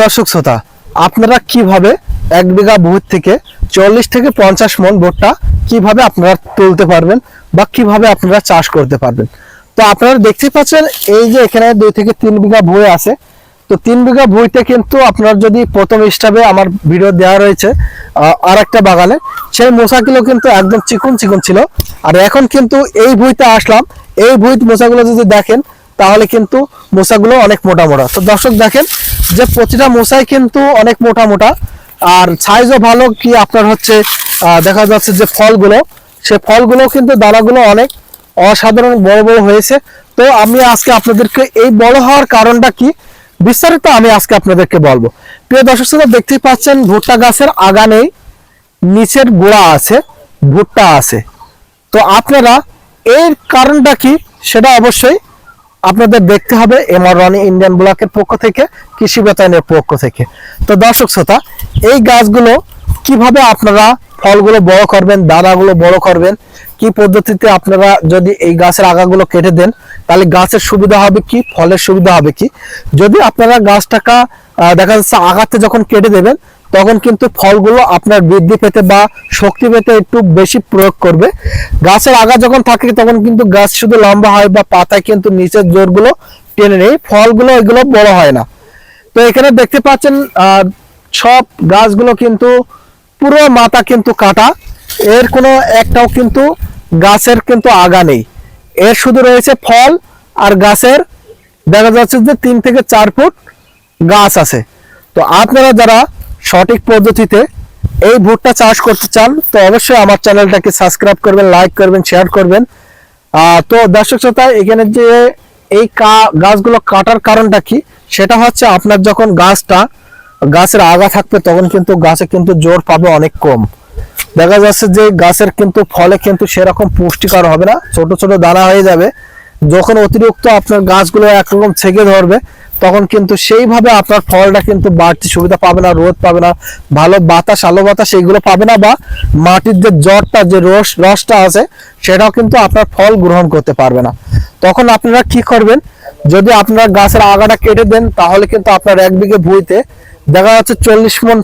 দর্শক শ্রোতা, আপনারা কীভাবে এক বিঘা ভূত থেকে চল্লিশ থেকে পঞ্চাশ মন ভুট্টা কীভাবে আপনারা তুলতে পারবেন বা কীভাবে আপনারা চাষ করতে পারবেন? তো আপনারা দেখতে পাচ্ছেন, এই যে এখানে দুই থেকে তিন বিঘা ভুঁই আছে। তো তিন বিঘা ভুঁইতে কিন্তু আপনার যদি প্রথম স্টাবে আমার ভিডিও দেওয়া রয়েছে আর একটা বাগানে, সেই মোসাগুলো কিন্তু একদম চিকন চিকন ছিল। আর এখন কিন্তু এই ভুঁইতে আসলাম, এই ভুঁই মোসাগুলো যদি দেখেন, তাহলে কিন্তু মোসাগুলো অনেক মোটা মোটা। তো দর্শক দেখেন যে প্রতিটা মোসাই কিন্তু অনেক মোটা মোটা। আর সাইজও ভালো কি আপনার হচ্ছে দেখা যাচ্ছে যে ফলগুলো, সে ফলগুলো কিন্তু দানাগুলো অনেক অসাধারণ বড় বড় হয়েছে। তো আমি আজকে আপনাদেরকে এই বড় হওয়ার কারণটা কি, বিস্তারিত আমি আজকে আপনাদেরকে বলব। প্রিয় দর্শক শ্রোতা, দেখতেই পাচ্ছেন, ভুট্টা গাছের আগা নেই, নিচের গোড়া আছে, ভুট্টা আছে। তো আপনারা এর কারণটা কি, সেটা অবশ্যই আপনাদের দেখতে হবে এমআর রনি ইন্ডিয়ান ব্লকের পক্ষ থেকে, কৃষি বেতায়নের পক্ষ থেকে। তো দর্শক শ্রোতা, এই গাছগুলো কীভাবে আপনারা ফলগুলো বড় করবেন, দানাগুলো বড় করবেন, কি পদ্ধতিতে আপনারা যদি এই গাছের আগাগুলো কেটে দেন, তাহলে গাছের সুবিধা হবে কি, ফলের সুবিধা হবে কি? যদি আপনারা গাছটাকা দেখা যাচ্ছে আগাতে যখন কেটে দেবেন তখন কিন্তু ফলগুলো আপনার বৃদ্ধি পেতে বা শক্তি পেতে একটু বেশি প্রয়োগ করবে। গাছের আগা যখন থাকে তখন কিন্তু গাছ শুধু লম্বা হয় বা পাতায় কিন্তু নিচের জোরগুলো টেনে নেই ফলগুলো এগুলো বড় হয় না। তো এখানে দেখতে পাচ্ছেন সব গাছগুলো কিন্তু পুরো মাথা কিন্তু কাটা, এর কোনো একটাও কিন্তু গাছের কিন্তু আগা নেই। এর শুধু রয়েছে ফল আর গাছের, দেখা যাচ্ছে যে তিন থেকে চার ফুট গাছ আছে। তো আপনারা যারা সঠিক পদ্ধতিতে এই ভুট্টা চাষ করতে চান, তো অবশ্যই আমার চ্যানেলটাকে সাবস্ক্রাইব করবেন, লাইক করবেন, শেয়ার করবেন। তো দর্শক শ্রোতা, এখানে যে এই গাছগুলো কাটার কারণটা কি? সেটা হচ্ছে আপনার যখন গাছটা, গাছের আগা থাকবে, তখন কিন্তু গাছে কিন্তু জোর পাবে অনেক কম। দেখা যাচ্ছে যে গাছের কিন্তু ফলে কিন্তু সেরকম পুষ্টিকর হবে না, ছোট ছোট দানা হয়ে যাবে। যখন অতিরিক্ত আপনার গাছগুলো একরকম ছেকে ধরবে, তখন কিন্তু সেইভাবে আপনার ফলটা কিন্তু বাড়তি সুবিধা পাবে না, রোদ পাবে না, ভালো বাতাস, আলো বাতাস এইগুলো পাবে না বা মাটির যে জটটা যে রস, রসটা আছে, সেটাও কিন্তু আপনার ফল গ্রহণ করতে পারবে না। তখন আপনারা কি করবেন, যদি আপনারা গাছের আগাটা কেটে দেন, তাহলে কিন্তু আপনার এক বিঘে ভুঁইতে দেখা যাচ্ছে চল্লিশ মন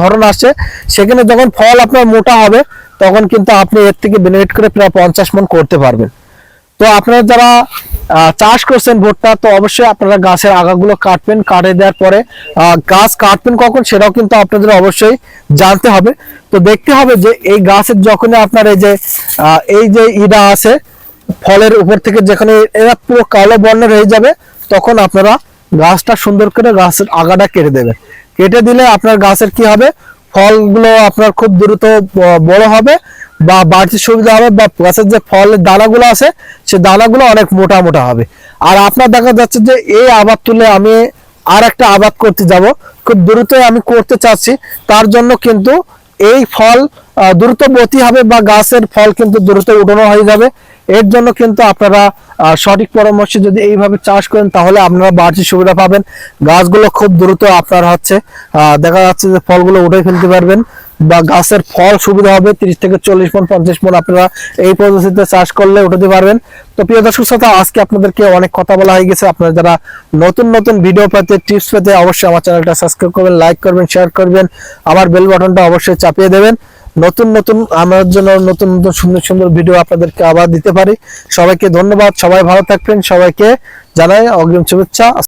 ধরন আসছে। সেখানে যখন ফল আপনার মোটা হবে, তখন কিন্তু আপনি এর থেকে বেনিফিট করে প্রায় পঞ্চাশ মন করতে পারবেন। তো আপনারা যারা চাষ করছেন ভুট্টা, তো অবশ্যই আপনারা গাছের আগাগুলো কাটবেন। কাটে দেওয়ার পরে গাছ কাটবেন কখন সেটাও কিন্তু আপনাদের অবশ্যই জানতে হবে। তো দেখতে হবে যে এই গাছের যখনই আপনার এই যে এই যে ইডা আছে, ফলের উপর থেকে যেখানে এরা পুরো কালো বর্ণের হয়ে যাবে, তখন আপনারা গাছটা সুন্দর করে গাছের আগাটা কেটে দেবেন। কেটে দিলে আপনার গাছের কি হবে? ফলগুলো আপনার খুব দ্রুত বড় হবে বা বাড়তি সুবিধা হবে বা গাছের যে ফলের দানাগুলো আছে, সে দানাগুলো অনেক মোটা মোটা হবে। আর আপনার দেখা যাচ্ছে যে এই আবাদ তুলে আমি আর একটা আবাদ করতে যাব। খুব দ্রুত আমি করতে চাচ্ছি। তার জন্য কিন্তু এই ফল দ্রুত বতি হবে বা গাছের ফল কিন্তু দ্রুত উঠানো হয়ে যাবে। এর জন্য কিন্তু আপনারা সঠিক পরামর্শে যদি এইভাবে চাষ করেন, তাহলে আপনারা বাড়তি সুবিধা পাবেন। গাছগুলো খুব দ্রুত আপনার হচ্ছে দেখা যাচ্ছে যে ফলগুলো উঠে ফেলতে পারবেন বা গাছের ফল সুবিধা হবে, তিরিশ থেকে চল্লিশ মন, পঞ্চাশ মন আপনারা এই পদ্ধতিতে চাষ করলে উঠাতে পারবেন। তো প্রিয় দর্শক শ্রোতা, আজকে আপনাদেরকে অনেক কথা বলা হয়ে গেছে। আপনারা যারা নতুন নতুন ভিডিও পেতে টিপস পেতে, অবশ্যই আমার চ্যানেলটা সাবস্ক্রাইব করবেন লাইক করবেন শেয়ার করবেন। আমার বেল বাটনটা অবশ্যই চাপিয়ে দেবেন। নতুন নতুন আমার জন্য নতুন নতুন সুন্দর সুন্দর ভিডিও আপনাদেরকে আবার দিতে পারি। সবাইকে ধন্যবাদ, সবাই ভালো থাকবেন, সবাইকে জানাই অগ্রিম শুভেচ্ছা।